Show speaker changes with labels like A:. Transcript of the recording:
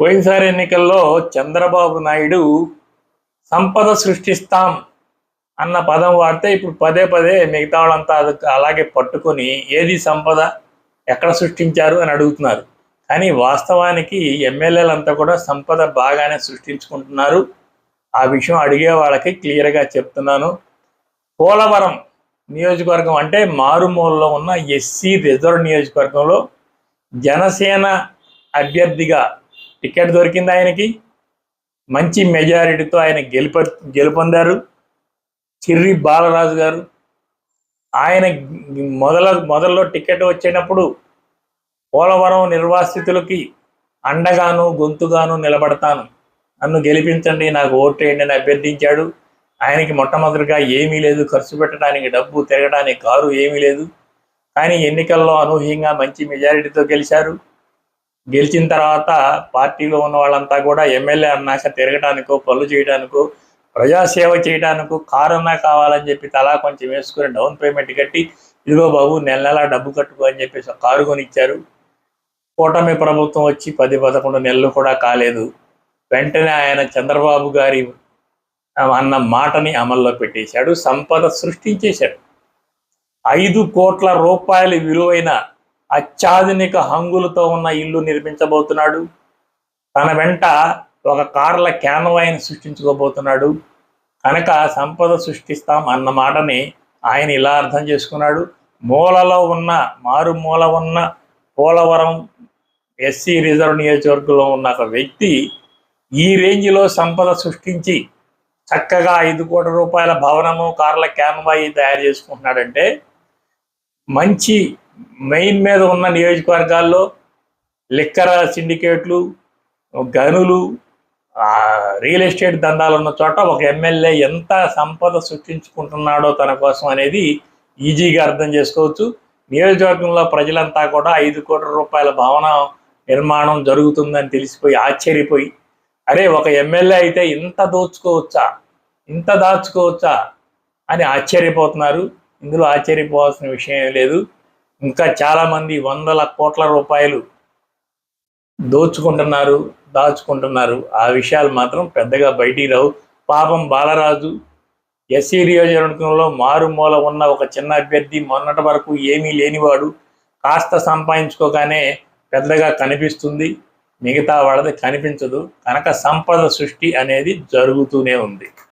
A: పోయినసారి ఎన్నికల్లో చంద్రబాబు నాయుడు సంపద సృష్టిస్తాం అన్న పదం వాడితే ఇప్పుడు పదే పదే మిగతా వాళ్ళంతా అది అలాగే పట్టుకొని ఏది సంపద ఎక్కడ సృష్టించారు అని అడుగుతున్నారు. కానీ వాస్తవానికి ఎమ్మెల్యేలంతా కూడా సంపద బాగానే సృష్టించుకుంటున్నారు. ఆ విషయం అడిగే వాళ్ళకి క్లియర్గా చెప్తున్నాను. పోలవరం నియోజకవర్గం అంటే మారుమూలలో ఉన్న ఎస్సీ రిజర్వ్ నియోజకవర్గంలో జనసేన అభ్యర్థిగా టికెట్ దొరికింది ఆయనకి. మంచి మెజారిటీతో ఆయన గెలుప గెలుపొందారు. చిర్రి బాలరాజు గారు. ఆయన మొదల మొదల్లో టికెట్ వచ్చేటప్పుడు పోలవరం నిర్వాసితులకి అండగాను గొంతుగాను నిలబడతాను. నన్ను గెలిపించండి నాకు ఓటేయండి అని అభ్యర్థించాడు. ఆయనకి మొట్టమొదటిగా ఏమీ లేదు. ఖర్చు పెట్టడానికి డబ్బు తిరగడానికి కారు ఏమీ లేదు. కానీ ఎన్నికల్లో అనూహ్యంగా మంచి మెజారిటీతో గెలిచారు. గెలిచిన తర్వాత పార్టీలో ఉన్న వాళ్ళంతా కూడా ఎమ్మెల్యే అన్నాక తిరగటానికో పనులు చేయడానికో ప్రజాసేవ చేయడానికో కారు కావాలని చెప్పి తలా కొంచెం వేసుకుని డౌన్ పేమెంట్ కట్టి ఇదిగో బాబు నెల నెలా డబ్బు కట్టుకో అని చెప్పేసి కారు కొనిచ్చారు. కూటమి ప్రభుత్వం వచ్చి పది పదకొండు నెలలు కూడా కాలేదు. వెంటనే ఆయన చంద్రబాబు గారి అన్న మాటని అమల్లో పెట్టేశాడు సంపద సృష్టించేశాడు ఐదు కోట్ల రూపాయల విలువైన అత్యాధునిక హంగులతో ఉన్న ఇల్లు నిర్మించబోతున్నాడు. తన వెంట ఒక కార్ల క్యాన్వాయిని సృష్టించుకోబోతున్నాడు. కనుక సంపద సృష్టిస్తాం అన్న మాటని ఆయన ఇలా అర్థం చేసుకున్నాడు. మూలలో ఉన్న మారుమూల ఉన్న పోలవరం ఎస్సీ రిజర్వ్ నియోజకవర్గంలో ఉన్న ఒక వ్యక్తి ఈ రేంజ్లో సంపద సృష్టించి చక్కగా ఐదు కోట్ల రూపాయల భవనము కార్ల క్యాన్వాయి తయారు చేసుకుంటున్నాడంటే మంచి మెయిన్ మీద ఉన్న నియోజకవర్గాల్లో లిక్కర సిండికేట్లు గనులు రియల్ ఎస్టేట్ దందాలు ఉన్న చోట ఒక ఎమ్మెల్యే ఎంత సంపద సృష్టించుకుంటున్నాడో తన కోసం అనేది ఈజీగా అర్థం చేసుకోవచ్చు. నియోజకవర్గంలో ప్రజలంతా కూడా ఐదు కోట్ల రూపాయల భవన నిర్మాణం జరుగుతుందని తెలిసిపోయి ఆశ్చర్యపోయి అరే ఒక ఎమ్మెల్యే అయితే ఇంత దోచుకోవచ్చా? ఇంత దాచుకోవచ్చా? అని ఆశ్చర్యపోతున్నారు. ఇందులో ఆశ్చర్యపోవాల్సిన విషయం లేదు. ఇంకా చాలామంది వందల కోట్ల రూపాయలు దోచుకుంటున్నారు దాచుకుంటున్నారు. ఆ విషయాలు మాత్రం పెద్దగా బయటికి రావు. పాపం బాలరాజు ఎస్సీ నియోజకవర్గంలో మారుమూల ఉన్న ఒక చిన్న అభ్యర్థి మొన్నటి వరకు ఏమీ లేనివాడు. కాస్త సంపాదించుకోగానే పెద్దగా కనిపిస్తుంది. మిగతా వాళ్ళది కనిపించదు. కనుక సంపద సృష్టి అనేది జరుగుతూనే ఉంది.